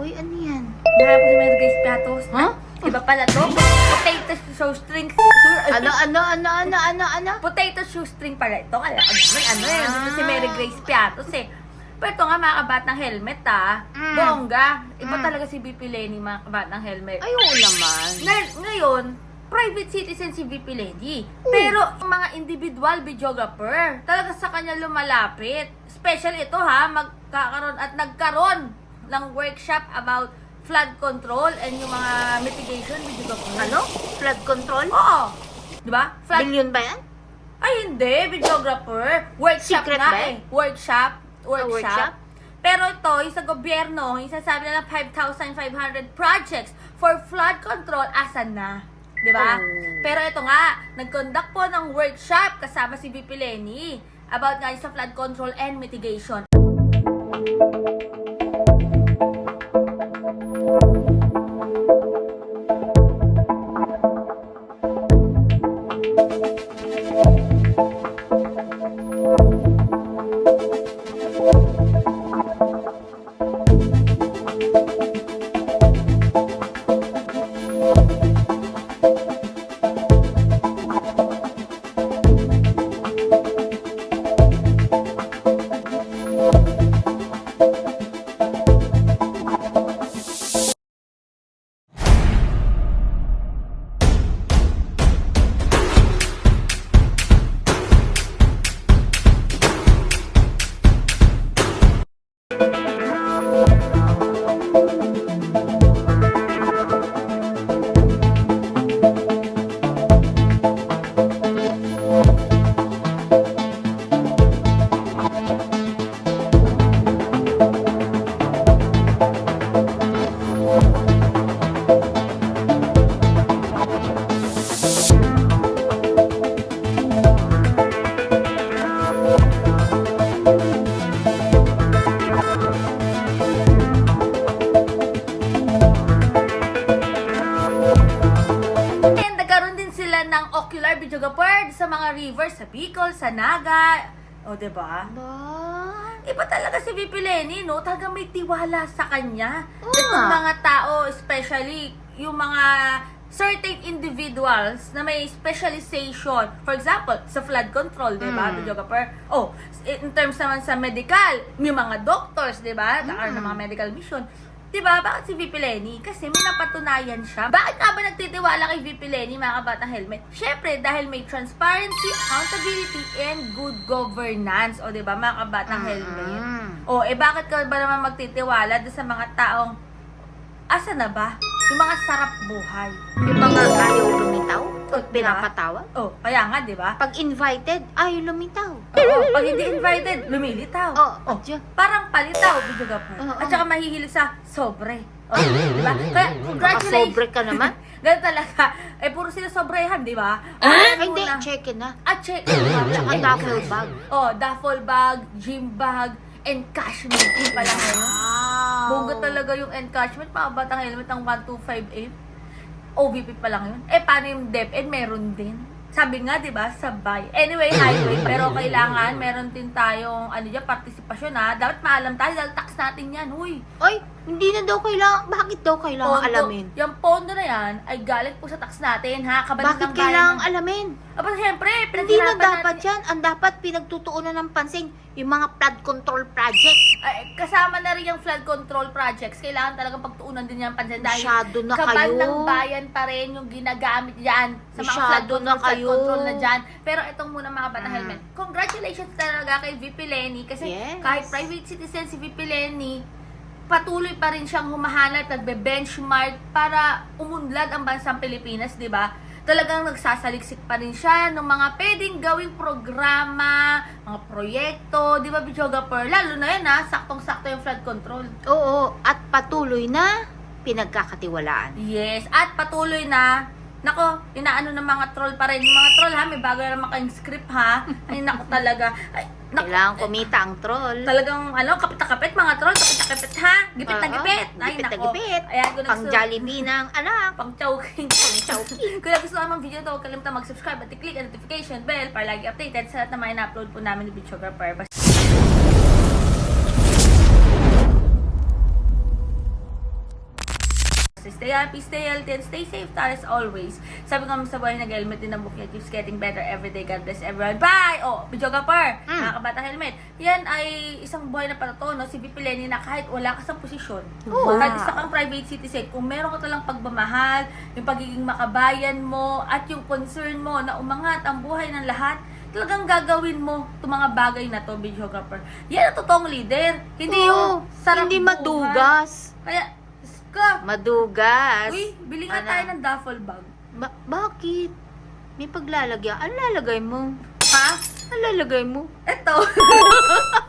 Uy, ano yan? Po si Mary Grace Piatos. Ha? Iba pala to. Potato shoestring. Su- Ano, ano, ano, ano, ano, ano? Potato shoestring pala ito. Kaya ano, ano eh. Ito si Mary Grace Piatos eh. Pero ito nga mga kabatang helmet ah. Mm. Bongga. Iba Mm. talaga si VP Lenny mga kabatang helmet. Ay, oo naman. Ngay- ngayon, private citizen si VP Lady. Pero yung mga individual videographer, talaga sa kanya lumalapit. Special ito ha, magkakaroon at nagkaroon ng workshop about flood control and yung mga mitigation videographer. Ano? Flood control? Oo. Di ba? Flood Billion ba yan? ay, hindi. Videographer. Workshop Secret nga ba? eh. Workshop. Workshop. workshop? Pero ito, yung sa gobyerno, yung sasabi nila 5,500 projects for flood control, asan na? Di ba? Oh. Pero ito nga, nag-conduct po ng workshop kasama si VP Lenny about nga yung sa flood control and mitigation. Videographer sa mga rivers, sa Bicol, sa Naga. O, di ba? Ba? Iba talaga si VP Lenny, no? Talagang may tiwala sa kanya. Oo Itong nga. mga tao, especially yung mga certain individuals na may specialization. For example, sa flood control, di ba? Mm. Videographer. Oh, in terms naman sa medical, may mga doctors, di ba? Nakaroon ng Mm. mga medical mission. Di ba? Bakit si VP Lenny? Kasi may napatunayan siya. Bakit nga ba nagtitiwala kay VP Lenny, mga kabatang helmet? Siyempre, dahil may transparency, accountability, and good governance. O, di ba, mga kabatang helmet? Mm. O, eh bakit ka ba naman magtitiwala doon sa mga taong, asa na ba? Yung mga sarap buhay. Yung mga ayaw? Oh, At pinapatawa? Oh, kaya nga, di ba? Pag invited, ayaw lumitaw. Oo, pag hindi invited, lumilitaw. Oh, Oh, adyo. parang palitaw, video ka Oo. At saka mahihilig sa sobre. Oh, di ba? Kaya, congratulations. Nakasobre ka naman? Ganun talaga. Eh, puro sila sobrehan, di ba? Ah, hindi, check na. Ah, check. Tsaka duffel bag. Oh, duffel bag, gym bag, and cashmere. Yun pala ngayon. Wow. Bongga talaga yung encashment, mga batang helmet ng 1258. OVP pa lang yun. Eh, paano yung DepEd? Meron din. Sabi nga, di ba, sabay. Anyway, highway. Pero kailangan, meron din tayong, ano dyan, partisipasyon ha. Dapat maalam tayo, dahil tax natin yan, huy. Ay, hindi na daw kailangan. Bakit daw kailangan alamin? Yung pondo na yan, ay galing po sa tax natin, ha. Kabalit Bakit ng bayan kailangan alamin? Aba, syempre, Hindi na pinaghirapan dapat natin. yan. Ang dapat pinagtutuunan ng pansin yung mga flood control project. Ay, kasama na rin yung flood control projects. Kailangan talagang pagtuunan din yan pansin dahil Masyado na kayo. ng bayan pa rin yung ginagamit yan sa mga Masyado flood control, na flood kayo. control na dyan. Pero itong muna mga bata Mm. helmet. Congratulations talaga kay VP Lenny kasi Yes. kahit private citizen si VP Lenny, patuloy pa rin siyang humahanap, nagbe-benchmark para umunlad ang bansang Pilipinas, di ba? Talagang nagsasaliksik pa rin siya ng mga pwedeng gawing programa, mga proyekto, di ba, videographer? Lalo na yan ha, saktong-sakto yung flood control. Oo, at patuloy na pinagkakatiwalaan. Yes, at patuloy na, nako, inaano ng mga troll pa rin. Yung mga troll ha, may bago na naman kayong script ha. Ay, nako talaga. Ay, nako, Kailangan kumita ang troll. Talagang, ano, kapit na kapit, mga troll, kapit na kapit ha. Gipit na Oo, gipit. Ay, gipit na nako. gipit. Ayan, kung Pang gusto- Jollibee ng anak. pang chowking. Pang chowking. Kung naman ng video ito, huwag kalimutan mag-subscribe at i-click ang notification bell para lagi updated sa lahat na mga ina-upload po namin ni Videographer. Basta- Kaya, please stay healthy and stay safe tayo as always. Sabi ko sa buhay, nag-helmet din ang book keeps getting better every day. God bless everyone. Bye! Oh, videographer, Mm. mga kabata helmet. Yan ay isang buhay na patuto, no? Si VP Lenny na kahit wala ka sa posisyon, Wow. kahit isa kang private citizen, kung meron ka talang pagmamahal, yung pagiging makabayan mo, at yung concern mo na umangat ang buhay ng lahat, talagang gagawin mo itong mga bagay na to, videographer. Yan ang totoong leader. Hindi yung Oo, sarap hindi madugas. Kaya, ka, Madugas. uy, bili nga Ano? tayo ng duffel bag. Ba- bakit? May paglalagyan. Ang lalagay mo? Ha? Ang lalagay mo? Eto.